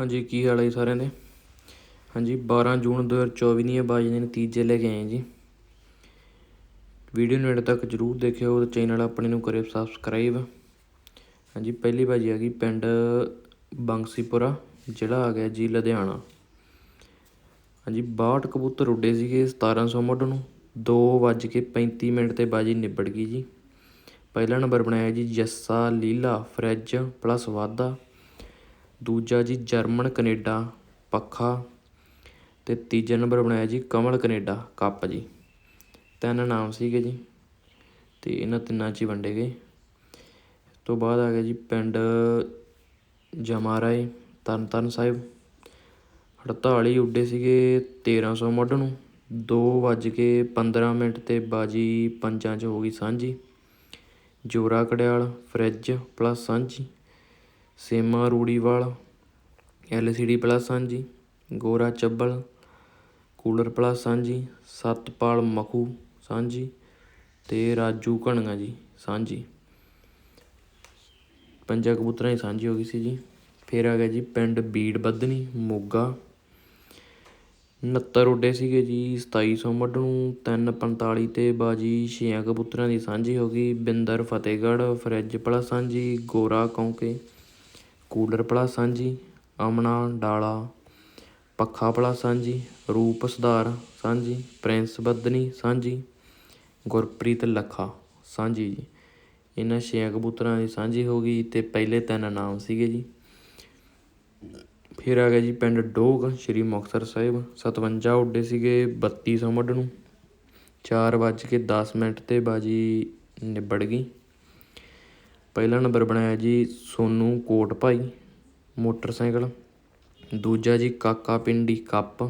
ਹਾਂਜੀ, ਕੀ ਹਾਲ ਹੈ ਜੀ ਸਾਰਿਆਂ ਦੇ? ਹਾਂਜੀ 12 ਜੂਨ 2024 ਦੀਆਂ ਬਾਜੀ ਦੇ ਨਤੀਜੇ ਲੈ ਕੇ ਆਏ ਜੀ। ਵੀਡੀਓ ਨੂੰ ਐਡ ਤੱਕ ਜਰੂਰ ਦੇਖਿਓ ਤੇ ਚੈਨਲ ਆਪਣੇ ਨੂੰ ਕਰਿਓ ਸਬਸਕ੍ਰਾਈਬ। ਹਾਂਜੀ, ਪਹਿਲੀ ਬਾਜੀ ਆ ਗਈ ਪਿੰਡ ਬੰਗਸੀਪੁਰਾ, ਜ਼ਿਲ੍ਹਾ ਆ ਗਿਆ ਜੀ ਲੁਧਿਆਣਾ। ਹਾਂਜੀ 62 ਕਬੂਤਰ ਉੱਡੇ ਸੀਗੇ 1700 ਮੁੱਢ ਨੂੰ। 2:35 ਮਿੰਟ ਤੇ ਬਾਜੀ ਨਿਬੜ ਗਈ ਜੀ। ਪਹਿਲਾ ਨੰਬਰ ਬਣਾਇਆ ਜੀ ਜੱਸਾ, ਲੀਲਾ, ਫਰਿੱਜ, ਪਲੱਸ ਵਾਧਾ। ਦੂਜਾ ਜੀ ਜਰਮਨ ਕਨੇਡਾ, ਪੱਖਾ ਅਤੇ ਤੀਜਾ ਨੰਬਰ ਬਣਾਇਆ ਜੀ ਕਮਲ ਕਨੇਡਾ, ਕੱਪ ਜੀ। ਤਿੰਨ ਨਾਮ ਸੀਗੇ ਜੀ ਅਤੇ ਇਹਨਾਂ ਤਿੰਨਾਂ 'ਚ ਹੀ ਵੰਡੇ ਗਏ। ਤੋਂ ਬਾਅਦ ਆ ਗਿਆ ਜੀ ਪਿੰਡ ਜਮਾਰਾਏ, ਤਰਨਤਾਰਨ ਸਾਹਿਬ। 48 ਉੱਡੇ ਸੀਗੇ 1300 ਮੁੱਢ ਨੂੰ। 2:15 ਮਿੰਟ ਤੇ ਬਾਜੀ ਪੰਜਾਂ 'ਚ ਹੋ ਗਈ ਸਾਂਝੀ। ਜੋਰਾ ਕੜਿਆਲ ਫਰਿੱਜ ਪਲੱਸ ਸਾਂਝੀ। ਸੇਮਾ ਰੂੜੀਵਾਲ ਐੱਲ ਸੀ ਡੀ ਪਲੱਸ ਸਾਂਝੀ, ਗੋਰਾ ਚੱਬਲ, ਕੂਲਰ ਪਲੱਸ ਸਾਂਝੀ, ਸਤਪਾਲ ਮਖੂ ਸਾਂਝੀ ਤੇ ਰਾਜੂ ਘਣਗਾ ਜੀ ਸਾਂਝੀ। ਪੰਜਾਂ ਕਬੂਤਰਾਂ ਦੀ ਸਾਂਝੀ ਹੋ ਗਈ ਸੀ ਜੀ। ਫਿਰ ਆ ਗਿਆ ਜੀ ਪਿੰਡ ਬੀੜ ਬੱਧਨੀ, ਮੋਗਾ। 69 ਉੱਡੇ ਸੀਗੇ ਜੀ 2700 ਮੁੱਢ ਨੂੰ 345 ਤੇ ਬਾਜੀ ਛੇਆਂ ਕਬੂਤਰਾਂ ਦੀ ਸਾਂਝੀ ਹੋ ਗਈ। ਬਿੰਦਰ ਫਤਿਹਗੜ੍ਹ, ਫਰਿੱਜ ਪਲੱਸ ਸਾਂਝੀ, ਗੋਰਾ ਕੌਂਕੇ। ਕੂਲਰ ਭਲਾ ਸਾਂਝੀ ਅਮਨਾ ਡਾਲਾ, ਪੱਖਾ ਭਲਾ ਸਾਂਝੀ, ਰੂਪ ਸੁਧਾਰ ਸਾਂਝੀ, ਪ੍ਰਿੰਸ ਬੱਦਨੀ ਸਾਂਝੀ, ਗੁਰਪ੍ਰੀਤ ਲੱਖਾ ਸਾਂਝੀ ਜੀ। ਇਹਨਾਂ ਛੇਆਂ ਕਬੂਤਰਾਂ ਦੀ ਸਾਂਝੀ ਹੋ ਗਈ ਤੇ ਪਹਿਲੇ ਤਿੰਨ ਨਾਮ ਸੀਗੇ ਜੀ। ਫਿਰ ਆ ਗਿਆ ਜੀ ਪਿੰਡ ਡੋਗ, ਸ਼੍ਰੀ ਮੁਕਤਸਰ ਸਾਹਿਬ। 57 ਉੱਡੇ ਸੀਗੇ 3200 ਮੁੱਢ ਨੂੰ। 4 ਵੱਜ ਕੇ 10 ਮਿੰਟ ਤੇ ਬਾਜੀ ਨਿਬੜ ਗਈ। ਪਹਿਲਾ ਨੰਬਰ ਬਣਾਇਆ ਜੀ ਸੋਨੂੰ ਕੋਟ ਭਾਈ, ਮੋਟਰਸਾਈਕਲ। ਦੂਜਾ ਜੀ ਕਾਕਾ ਪਿੰਡੀ ਕੱਪ।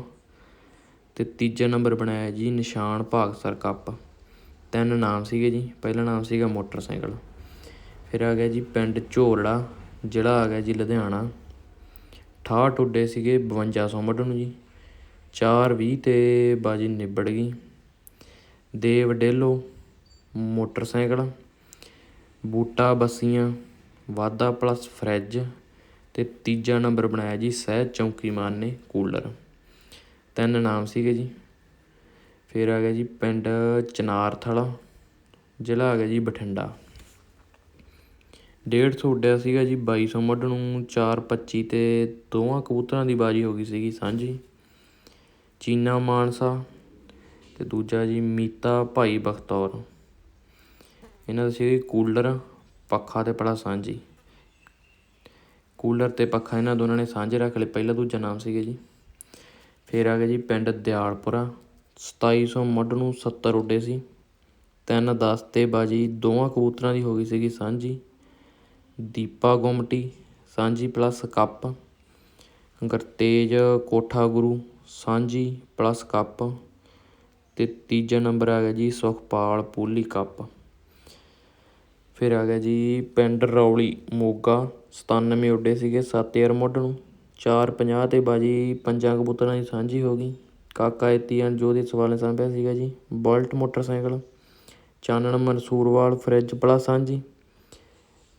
ਤੇ ਤੀਜਾ ਨੰਬਰ ਬਣਾਇਆ ਜੀ ਨਿਸ਼ਾਨ ਭਾਗਸਰ ਕੱਪ। ਤਿੰਨ ਨਾਮ ਸੀਗੇ ਜੀ, ਪਹਿਲਾ ਨਾਮ ਸੀਗਾ ਮੋਟਰਸਾਈਕਲ। ਫਿਰ ਆ ਗਿਆ ਜੀ ਪਿੰਡ ਝੋਰੜਾ ਜ਼ਿਲ੍ਹਾ ਆ ਗਿਆ ਜੀ ਲੁਧਿਆਣਾ। 68 ਉੱਡੇ ਸੀਗੇ 5200 ਮੁੱਢ ਨੂੰ ਜੀ। 4:20 ਤੇ ਬਾਜੀ ਨਿਬੜ ਗਈ। ਦੇਵ ਡੇਲੋ, ਮੋਟਰਸਾਈਕਲ। ਬੂਟਾ, ਬੱਸੀਆਂ, ਵਾਧਾ ਪਲੱਸ ਫਰਿੱਜ ਅਤੇ ਤੀਜਾ ਨੰਬਰ ਬਣਾਇਆ ਜੀ ਸਹਿਜ ਚੌਂਕੀਮਾਨ ਨੇ ਕੂਲਰ। ਤਿੰਨ ਨਾਮ ਸੀਗੇ ਜੀ। ਫਿਰ ਆ ਗਿਆ ਜੀ ਪਿੰਡ ਚਨਾਰਥਲਾ, ਜ਼ਿਲ੍ਹਾ ਆ ਗਿਆ ਜੀ ਬਠਿੰਡਾ। 150 ਉੱਡਿਆ ਸੀਗਾ ਜੀ 2200 ਮੱਢ ਨੂੰ 425 ਤੇ ਦੋਵਾਂ ਕਬੂਤਰਾਂ ਦੀ ਬਾਜੀ ਹੋ ਗਈ ਸੀਗੀ ਸਾਂਝੀ। ਚੀਨਾ ਮਾਨਸਾ ਤੇ ਦੂਜਾ ਜੀ ਮੀਤਾ ਭਾਈ ਬਖਤੌਰ। ਇਹਨਾਂ ਦਾ ਸੀ ਕੂਲਰ, ਪੱਖਾ ਤੇ ਪੜਾ ਸਾਂਝੀ। ਕੂਲਰ ਤੇ ਪੱਖਾ ਇਹਨਾਂ ਦੋਨਾਂ ਨੇ ਸਾਂਝੇ ਰੱਖ ਲਏ, ਪਹਿਲਾ ਦੂਜਾ ਨਾਮ ਸੀਗੇ ਜੀ। ਫਿਰ ਆ ਗਿਆ ਜੀ ਪਿੰਡ ਦਿਆਲਪੁਰਾ 2700 ਮੁੱਢ ਨੂੰ 70 ਉੱਡੇ ਸੀ। ਤਿੰਨ 10 ਤੇ ਬਾਜੀ ਦੋਵਾਂ ਕਬੂਤਰਾਂ ਦੀ ਹੋ ਗਈ ਸੀਗੀ ਸਾਂਝੀ। ਦੀਪਾ ਗੁਮਟੀ, ਸਾਂਝੀ ਪਲੱਸ ਕੱਪ। ਗੁਰਤੇਜ ਕੋਠਾ ਗੁਰੂ, ਸਾਂਝੀ ਪਲੱਸ ਕੱਪ। ਤੇ ਤੀਜਾ ਨੰਬਰ ਆ ਗਿਆ ਜੀ ਸੁਖਪਾਲ ਪੂਲੀ ਕੱਪ। ਫਿਰ ਆ ਗਿਆ ਜੀ ਪਿੰਡ ਰੌਲੀ, ਮੋਗਾ 97 ਉੱਡੇ ਸੀਗੇ ਸੱਤ 7000 ਮੁੱਢ ਨੂੰ। 450 ਤੇ ਬਾਜੀ ਪੰਜਾਂ ਕਬੂਤਰਾਂ ਦੀ ਸਾਂਝੀ ਹੋ ਗਈ। ਕਾਕਾ ਇਤੀਆਂ ਜੋ ਦੇ ਸਵਾਲ ਸਾਂਭਿਆ ਸੀਗਾ ਜੀ। ਬੁਲਟ ਮੋਟਰਸਾਈਕਲ, ਚਾਨਣ ਮਨਸੂਰਵਾਲ ਫਰਿੱਜ ਪਲਾ ਸਾਂਝੀ।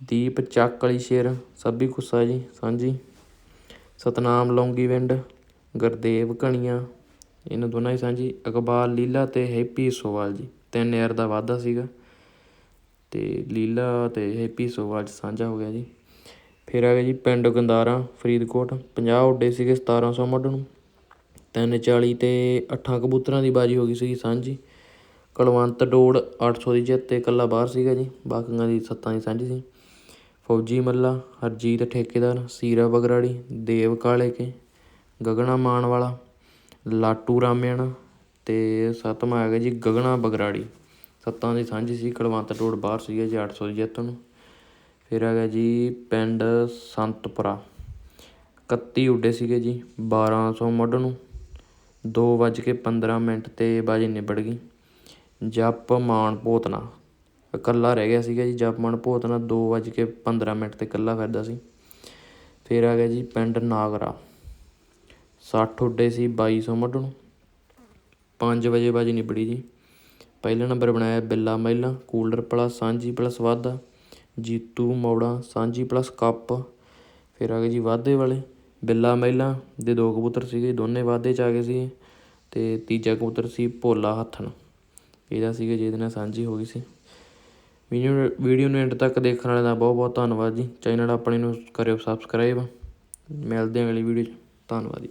ਦੀਪ ਚੱਕ ਵਾਲੀ ਸ਼ੇਰ, ਸੱਭੀ ਗੁੱਸਾ ਜੀ ਸਾਂਝੀ। ਸਤਨਾਮ ਲੌਂਗੀ ਵਿੰਡ, ਗੁਰਦੇਵ ਘਣੀਆਂ, ਇਹਨਾਂ ਦੋਨਾਂ ਦੀ ਸਾਂਝੀ। ਇਕਬਾਲ ਲੀਲਾ ਤੇ ਹੈਪੀ ਸੋਵਾਲ ਜੀ। ਤਿੰਨ ਯਾਰ ਦਾ ਵਾਧਾ ਸੀਗਾ। ਅਤੇ ਲੀਲਾ ਤੇ ਹੈਪੀ ਸੋਵਾਲ 'ਚ ਸਾਂਝਾ ਹੋ ਗਿਆ ਜੀ। ਫਿਰ ਆ ਗਿਆ ਜੀ ਪਿੰਡ ਗੰਦਾਰਾਂ, ਫਰੀਦਕੋਟ 50 ਉੱਡੇ ਸੀਗੇ ਸਤਾਰਾਂ ਸੌ ਮੱਢ ਨੂੰ। 340 ਤੇ ਅੱਠਾਂ ਕਬੂਤਰਾਂ ਦੀ ਬਾਜੀ ਹੋ ਗਈ ਸੀਗੀ ਸਾਂਝੀ। ਕੁਲਵੰਤ ਡੋੜ ਅੱਠ ਸੌ ਦੀ ਜਿੱਤ ਤੇ ਇਕੱਲਾ ਬਾਹਰ ਸੀਗਾ ਜੀ, ਬਾਕੀਆਂ ਦੀ ਸੱਤਾਂ ਦੀ ਸਾਂਝੀ ਸੀ। ਫੌਜੀ ਮੱਲਾ, ਹਰਜੀਤ ਠੇਕੇਦਾਰ, ਸੀਰਾ ਬਗਰਾੜੀ, ਦੇਵ ਕਾਲੇ ਕੇ ਗਗਨਾ ਮਾਨ ਵਾਲਾ ਲਾਟੂ ਰਾਮਿਆਣਾ ਅਤੇ ਸੱਤਵਾਂ ਆ ਗਿਆ ਜੀ ਗਗਨਾ ਬਗਰਾੜੀ। ਸੱਤਾਂ ਦੀ ਸਾਂਝੀ ਸੀ ਕੁਲਵੰਤ ਰੋਡ ਬਾਹਰ ਸੀਗਾ ਜੀ 800 ਦੀ ਜਿੱਤ ਨੂੰ ਫਿਰ ਆ ਗਿਆ ਜੀ ਪਿੰਡ ਸੰਤਪੁਰਾ। 31 ਉੱਡੇ ਸੀਗੇ ਜੀ 1200 ਮੁੱਢ ਨੂੰ। 2:15 ਮਿੰਟ ਤੇ ਬਾਜੀ ਨਿਬੜ ਗਈ। ਜਪ ਮਾਨ ਭੋਤਨਾ। ਇਕੱਲਾ ਰਹਿ ਗਿਆ ਸੀਗਾ ਜੀ, ਜਪ ਮਾਨ ਭੋਤਨਾ 2:15 ਮਿੰਟ ਤੇ ਇਕੱਲਾ ਫਿਰਦਾ ਸੀ। ਫਿਰ ਆ ਗਿਆ ਜੀ ਪਿੰਡ ਨਾਗਰਾ। 60 ਉੱਡੇ ਸੀ 2200 ਮੁੱਢ ਨੂੰ। 5 ਵਜੇ ਬਾਜੀ ਨਿਬੜੀ ਜੀ। ਪਹਿਲਾ ਨੰਬਰ ਬਣਾਇਆ ਬਿੱਲਾ ਮਹਿਲਾ, ਕੂਲਰ ਪਲੱਸ, ਸਾਂਝੀ ਪਲੱਸ ਵਾਧਾ, ਜੀਤੂ ਮੌੜਾ, ਸਾਂਝੀ ਪਲੱਸ ਕੱਪ। ਫਿਰ ਆ ਗਏ ਜੀ ਵਾਧੇ ਵਾਲੇ। ਬਿੱਲਾ ਮਹਿਲਾ ਦੇ ਦੋ ਕਬੂਤਰ ਸੀਗੇ, ਦੋਨੇ ਵਾਧੇ 'ਚ ਆ ਗਏ ਸੀ ਤੇ ਤੀਜਾ ਕਬੂਤਰ ਸੀ ਭੋਲਾ ਹੱਥਣ। ਇਹਦਾ ਸੀਗਾ ਜਿਹਦੇ ਨਾਲ ਸਾਂਝੀ ਹੋ ਗਈ ਸੀ। ਵੀਡੀਓ ਵੀਡੀਓ ਨੂੰ ਐਂਡ ਤੱਕ ਦੇਖਣ ਵਾਲਿਆਂ ਦਾ ਬਹੁਤ ਬਹੁਤ ਧੰਨਵਾਦ ਜੀ। ਚੈਨਲ ਆਪਣੇ ਨੂੰ ਕਰਿਓ ਸਬਸਕ੍ਰਾਈਬ ਮਿਲਦੇ ਹਾਂ ਅਗਲੀ ਵੀਡੀਓ 'ਚ। ਧੰਨਵਾਦ ਜੀ।